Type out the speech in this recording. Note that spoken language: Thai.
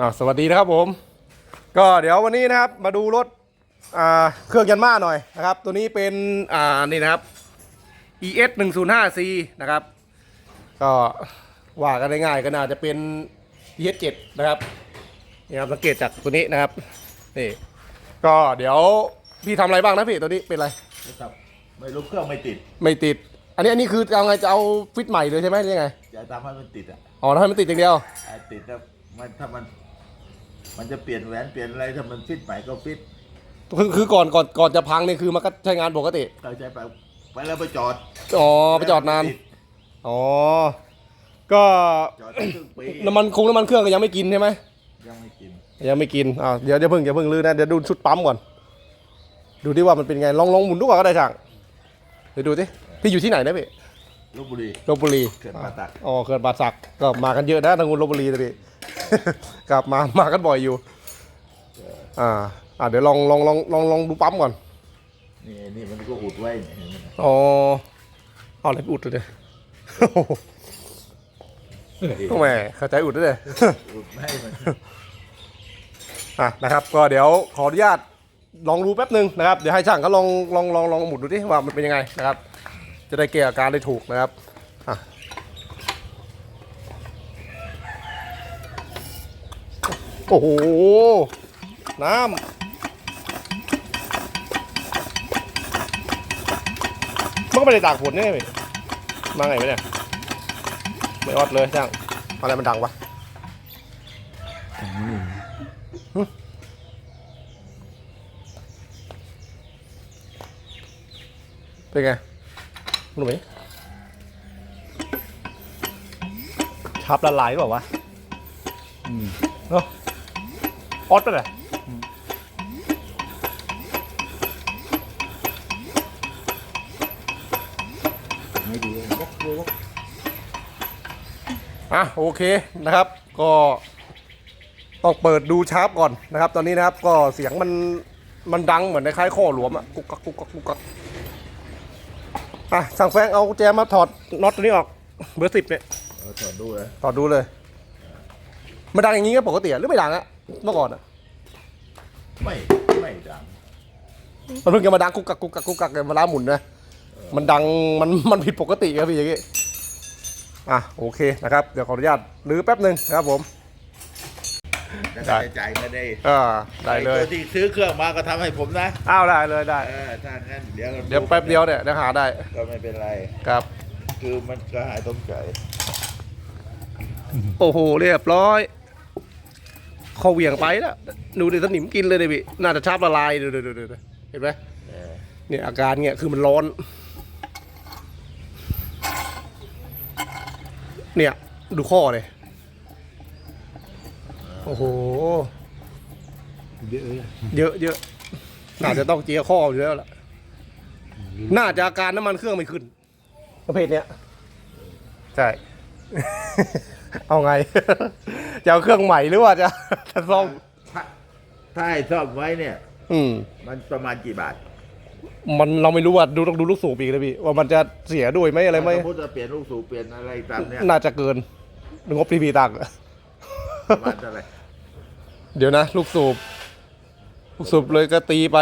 อ่าสวัสดีนะครับผม ก็เดี๋ยววันนี้นะครับมาดูรถอ่าเครื่องยันมาหน่อยนะครับ ตัวนี้เป็นอ่านี่นะครับ ES 1 0 5 C นะครับ ก็ว่ากันง่ายๆก็น่าจะเป็น ES 7นะครับนี่ครับสังเกตจากตัวนี้นะครับนี่ก็เดี๋ยวพี่ทำอะไรบ้างนะพี่ตัวนี้เป็นอะไรครับไม่รู้เครื่องไม่ติดไม่ติด อันนี้อันนี้คือเอาไงจะเอาฟิตใหม่เลยใช่ไหมหรือยังไงจะทำให้มันติดอะอ๋อทำให้มันติดอย่างเดียวไอ้ติดแล้วมันถ้ามัน มันจะเปลี่ยนแหวนเปลี่ยนอะไรถ้ามันฟิตใหม่ก็ฟิตคือคือก่อนก่อนก่อนจะพังนี่คือมันก็ใช้งานปกติเราใช้ไปไปแล้วไปจอดอ๋อไปจอดนานติอ๋อ ก็จอดตั้งครึ่งปีน้ำมันคงน้ำมันเครื่องก็ยังไม่กินใช่ไหมยังไม่กินยังไม่กินอ่าเดี๋ยวเดี๋ยวเพิ่งอย่าเพิ่งลือนะเดี๋ยวดูชุดปั๊มก่อน ดูดิว่ามันเป็นไงลองลองหมุนดูก่อนก็ได้ช่างเดี๋ยวดูสิพี่อยู่ที่ไหนนะพี่ลบบุรีลบบุรีเขื่อนป่าตักอ๋อเขื่อนป่าสักก็มากันเยอะนะทางคุณลบบุรีตอนนี้ กลับมามากันบ่อยอยู่อ่าอ่าเดี๋ยวลองลองลองลองลองดูปั๊มก่อนนี่นี่มันก็อุดไว้เนี่ยเห็นไหมอ๋อเอาอะไรไปอุดเลยโอ้แหม่เข้าใจอุดด้วยเลย อุดไม่ให้มัน อะนะครับก็เดี๋ยวขออนุญาตลองดูแป๊บหนึ่งนะครับเดี๋ยวให้ช่างเขาลองลองลองลองหมุนดูดิว่ามันเป็นยังไงนะครับ จะได้เกี่ยอาการได้ถูกนะครับอะ โอ้โห น้ำมันก็ไม่ได้ตากฝนนี่พี่มาไงไปเนี่ย ไม่ออดเลยช่างอะไรมันดังวะเป็นไงหนุ่มชับละลายหรือเปล่าวะเนาะ ออดไปเลยไม่ดีวกวกอะโอเคนะครับก็ต้องเปิดดูชาร์ปก่อนนะครับ ตอนนี้นะครับก็เสียงมันมันดังเหมือนในคล้ายๆข้อหลวมอะกุกกักกุกกักกุกกักอะสั่งแฟงเอากุญแจมาถอดน็อตตัวนี้ออกเบอร์สิบเนี่ยเอาถอดดูเลยถอดดูเลยมันดังอย่างนี้ก็ปกติอะหรือไม่ดังอะ เมื่อก่อนอะไม่ไม่ดังมันเพิ่งจะมาดังกุกกักกุกกักกุกกักเวลาหมุนนะมันดังมันมันผิดปกติครับพี่อย่างงี้อะโอเคนะครับเดี๋ยวขออนุญาตรื้อแป๊บหนึ่งนะครับผมแล้วได้ก็จ่ายเงินได้อ่าได้เลยไอ้ตัวที่ซื้อเครื่องมาก็ทำให้ผมนะอ้าวได้เลยได้เออถ้างั้นเดี๋ยวเดี๋ยวแป๊บเดียวเนี่ยเดี๋ยวหาได้ก็ไม่เป็นไรครับ คือมันก็หายต้มใจโอ้โหเรียบร้อย เขาเหวี่ยงไปแล้วดูดิสนิมกินเลยดิพี่น่าจะชาบละลายดูดูดูดูดูเห็นไหมเออเนี่ยอาการเนี่ยคือมันร้อน เนี่ยดูข้อเลยโอ้โหเยอะเลยเยอะเยอะน่าจะต้องเจียข้ออยู่แล้วล่ะน่าจะอาการน้ำมันเครื่องไม่ขึ้นประเภทเนี้ยใช่ เอาไง จะเอาเครื่องใหม่หรือว่าจะจะซ่อมถ้าถ้าให้ซ่อมไว้เนี่ย อืม มันประมาณกี่บาทมันเราไม่รู้ว่าดูต้องดูลูกสูบอีกเลยพี่ ว่ามันจะเสียด้วยไหมอะไรไหมสมมติจะเปลี่ยนลูกสูบเปลี่ยนอะไรตามเนี่ยน่าจะเกินงบที่พี่ตังค์อะประมาณเท่าไหร่เดี๋ยวนะ ลูกสูบ ลูกสูบเลยก็ตีไป